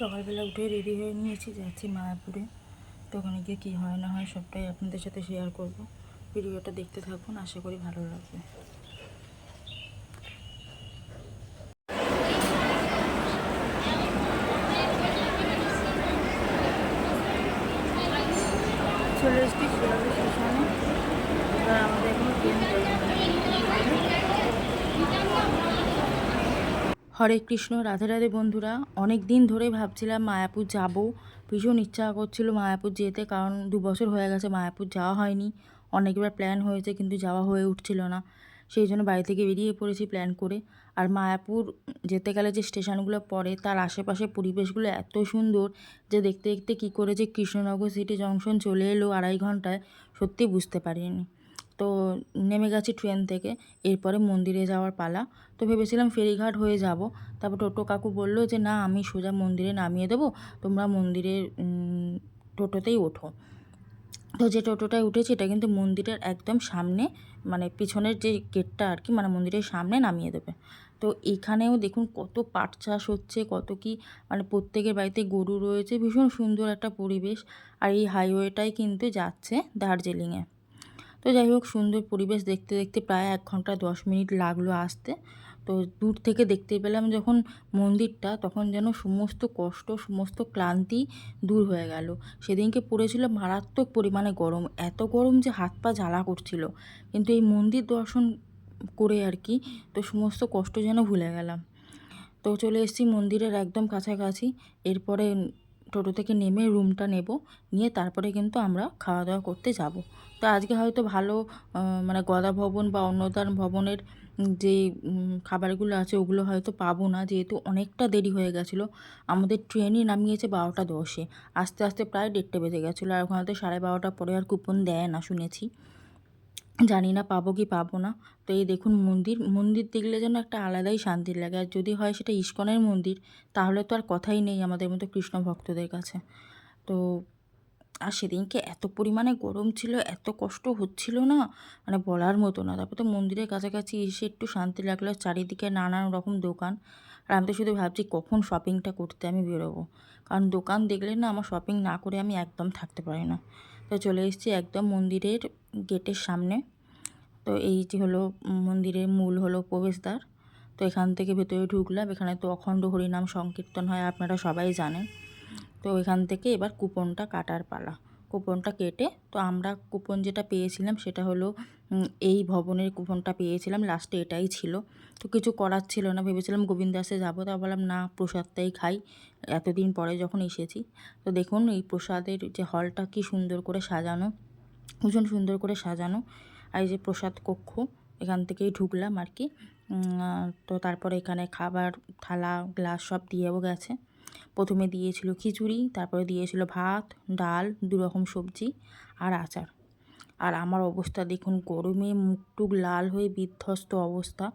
সকালবেলা উঠে রেডি হয়ে নিয়েছি, যাচ্ছি মায়াপুরে। তো ওখানে গিয়ে কী হয় না হয় সবটাই আপনাদের সাথে শেয়ার করব। ভিডিওটা দেখতে থাকুন, আশা করি ভালো লাগবে। চলে এসছি শিয়ালদা স্টেশনে। আমাদের হরে কৃষ্ণ, রাধে রাধে বন্ধুরা। অনেক দিন ধরে ভাবছিলাম মায়াপুর যাব। ভীষণ ইচ্ছা করছিল মায়াপুর যেতে, কারণ দু বছর হয়ে গেছে মায়াপুর যাওয়া হয়নি। অনেকবার প্ল্যান হয়েছে, কিন্তু যাওয়া হয়ে উঠছিল না। সেই জন্য বাড়ি থেকে বেরিয়ে পড়েছি প্ল্যান করে। আর মায়াপুর যেতে গেলে যে স্টেশনগুলো পড়ে, তার আশেপাশে পরিবেশগুলো এত সুন্দর যে দেখতে দেখতে কী করে যে কৃষ্ণনগর সিটি জংশন চলে এলো আড়াই ঘন্টায়, সত্যি বুঝতে পারিনি। তো নেমে গেছি ট্রেন থেকে, এরপরে মন্দিরে যাওয়ার পালা। তো ভেবেছিলাম ফেরিঘাট হয়ে যাব, তারপর টোটো কাকু বলল যে, না, আমি সোজা মন্দিরে নামিয়ে দেবো, তোমরা মন্দিরের টোটোতেই ওঠো। তো যে টোটোটায় উঠেছি, এটা কিন্তু মন্দিরের একদম সামনে মানে পিছনের যে গেটটা আর কি মানে মন্দিরের সামনে নামিয়ে দেবে। তো এখানেও দেখুন কত পাট চাষ হচ্ছে, কত কি মানে প্রত্যেকের বাড়িতে গরু রয়েছে, ভীষণ সুন্দর একটা পরিবেশ। আর এই হাইওয়েটাই কিন্তু যাচ্ছে দার্জিলিংয়ে। তো যাই হোক, সুন্দর পরিবেশ দেখতে দেখতে প্রায় এক ঘণ্টা দশ মিনিট লাগল আসতে। তো দূর থেকে দেখতে পেলাম যখন মন্দিরটা তখন যেন সমস্ত কষ্ট, সমস্ত ক্লান্তি দূর হয়ে গেল। সেদিনকে পড়েছিল মারাত্মক পরিমাণে গরম, এত গরম যে হাত পা জ্বালা করছিল। কিন্তু এই মন্দির দর্শন করে আর কি, তো সমস্ত কষ্ট যেন ভুলে গেলাম। তো চলে এসেছি মন্দিরের একদম কাছাকাছি। এরপরে টোটো থেকে নেমে রুমটা নেব, নিয়ে তারপরে কিন্তু আমরা খাওয়া দাওয়া করতে যাব। তো আজকে হয়তো ভালো মানে গদা ভবন বা অন্নদান ভবনের যে খাবারগুলো আছে ওগুলো হয়তো পাবো না, যেহেতু অনেকটা দেরি হয়ে গেছিল। আমাদের ট্রেনই নামিয়েছে বারোটা দশে। আস্তে আস্তে প্রায় দেড়টা বেজে গেছিল, আর ওখানে তো সাড়ে বারোটা পরে আর কুপন দেয় না, শুনেছি। জানি না পাবো কি পাবো না। তো এই দেখুন মন্দির মন্দির দেখলে যেন একটা আলাদাই শান্তি লাগে। আর যদি হয় সেটা ইস্কনের মন্দির, তাহলে তো আর কথাই নেই আমাদের মতো কৃষ্ণ ভক্তদের কাছে। তো আর সেদিনকে এত পরিমাণে গরম ছিল, এত কষ্ট হচ্ছিল না মানে বলার মতো না। তারপর তো মন্দিরের কাছাকাছি এসে একটু শান্তি লাগল, চারিদিকে নানান রকম দোকান। আর আমি তো শুধু ভাবছি কখন শপিংটা করতে আমি বেরোবো। কারণ দোকান দেখলে না আমার শপিং না করে আমি একদম থাকতে পারি না। তো চলে এসেছি একদম মন্দিরের গেটের সামনে। তো এই যে হলো মন্দিরের মূল হলো প্রবেশদ্বার। তো এখান থেকে ভেতরে ঢুকলাম। এখানে তো অখণ্ড হরিনাম সংকীর্তন হয়, আপনারা সবাই জানেন। তো এখান থেকে এবার কুপনটা কাটার পালা। কুপনটা কেটে, তো আমরা কুপন যেটা পেয়েছিলাম সেটা হলো এই ভবনের কুপনটা পেয়েছিলাম লাস্টে এটাই ছিল। তো কিছু করার ছিল না, ভেবেছিলাম গোবিন্দাসে যাব, তা বললাম না, প্রসাদটাই খাই। এতদিন পরে যখন এসেছি, তো দেখুন এই প্রসাদের যে হলটা কি সুন্দর করে সাজানো, ভীষণ সুন্দর করে সাজানো। আর এই যে প্রসাদ কক্ষ, এখান থেকেই ঢুকলাম আর কি। তো তারপরে এখানে খাবার, থালা গ্লাস সব দিয়েও গেছে। প্রথমে দিয়েছিল খিচুড়ি, তারপরে দিয়েছিল ভাত, ডাল দু রকম সবজি আর আচার। আর আমার অবস্থা দেখুন, গরমে মুখটুক লাল হয়ে বিধ্বস্ত অবস্থা।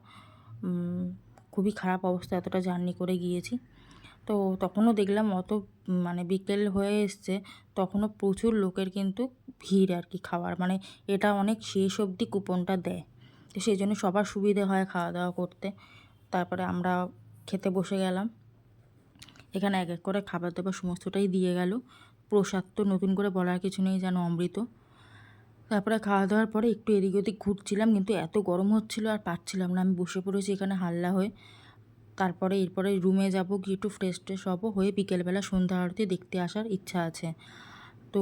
খুবই খারাপ অবস্থা, এতটা জার্নি করে গিয়েছি। তো তখনও দেখলাম অত মানে বিকেল হয়ে এসছে, তখনও প্রচুর লোকের কিন্তু ভিড় আর কি খাওয়ার। মানে এটা অনেক শেষ অবধি কুপনটা দেয়। তো সেই জন্য সবার সুবিধে হয় খাওয়া দাওয়া করতে। তারপরে আমরা খেতে বসে গেলাম। এখানে এক এক করে খাবার দাবার সমস্তটাই দিয়ে গেল। প্রসাদ তো নতুন করে বলার কিছু নেই যেন অমৃত। তারপরে খাওয়া দাওয়ার পরে একটু এদিক ওদিক ঘুরছিলাম, কিন্তু এত গরম হচ্ছিল আর পারছিলাম না। আমি বসে পড়েছি এখানে হাল্লা হয়ে। তারপরে এরপরে রুমে যাব, গিয়ে একটু ফ্রেশ ট্রেশ হব, হয়ে বিকেলবেলা সন্ধ্যা আরতি দেখতে আসার ইচ্ছা আছে। তো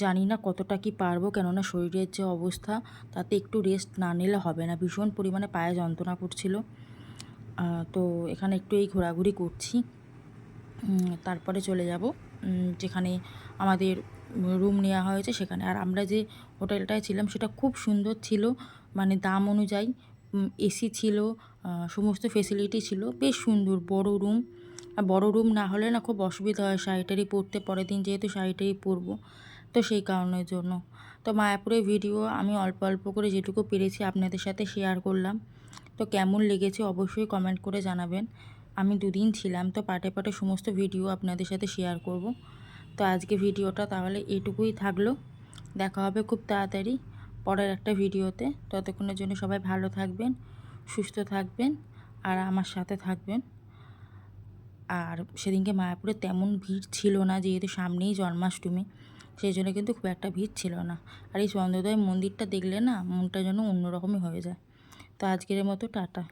জানি না কতটা কি পারব, কেননা শরীরের যে অবস্থা, তাতে একটু রেস্ট না নিলে হবে না। ভীষণ পরিমাণে পায়ে যন্ত্রণা করছিল। তো এখানে একটু এই ঘোরাঘুরি করছি। তারপরে চলে যাব। যেখানে আমাদের রুম নেওয়া হয়েছে সেখানে। আর আমরা যে হোটেলটায় ছিলাম সেটা খুব সুন্দর ছিল মানে দাম অনুযায়ী এসি ছিল সমস্ত ফেসিলিটি ছিল, বেশ সুন্দর, বড় রুম আর বড় রুম না হলে না খুব অসুবিধা হয় শাড়িটারি পরতে পরের দিন যেহেতু শাড়িটারি পরবো, তো সেই কারণের জন্য। তো মায়াপুরের ভিডিও আমি অল্প অল্প করে যেটুকু পেরেছি আপনাদের সাথে শেয়ার করলাম। তো কেমন লেগেছে অবশ্যই কমেন্ট করে জানাবেন। আমি দুদিন ছিলাম, তো পাটে পাটে সমস্ত ভিডিও আপনাদের সাথে শেয়ার করব। তো আজকে ভিডিওটা তাহলে এটুকুই থাকল। দেখা হবে খুব তাড়াতাড়ি পরের একটা ভিডিওতে। ততক্ষণের জন্য সবাই ভালো থাকবেন, সুস্থ থাকবেন, আর আমার সাথে থাকবেন। আর সেদিনকে মায়াপুরে তেমন ভিড় ছিল না, যেহেতু সামনেই জন্মাষ্টমী, সেই জন্য কিন্তু খুব একটা ভিড় ছিল না। আর এই চন্দ্রোদয় মন্দিরটা দেখলে না, মনটা যেন অন্যরকমই হয়ে যায়। তো আজকের মতো টাটা।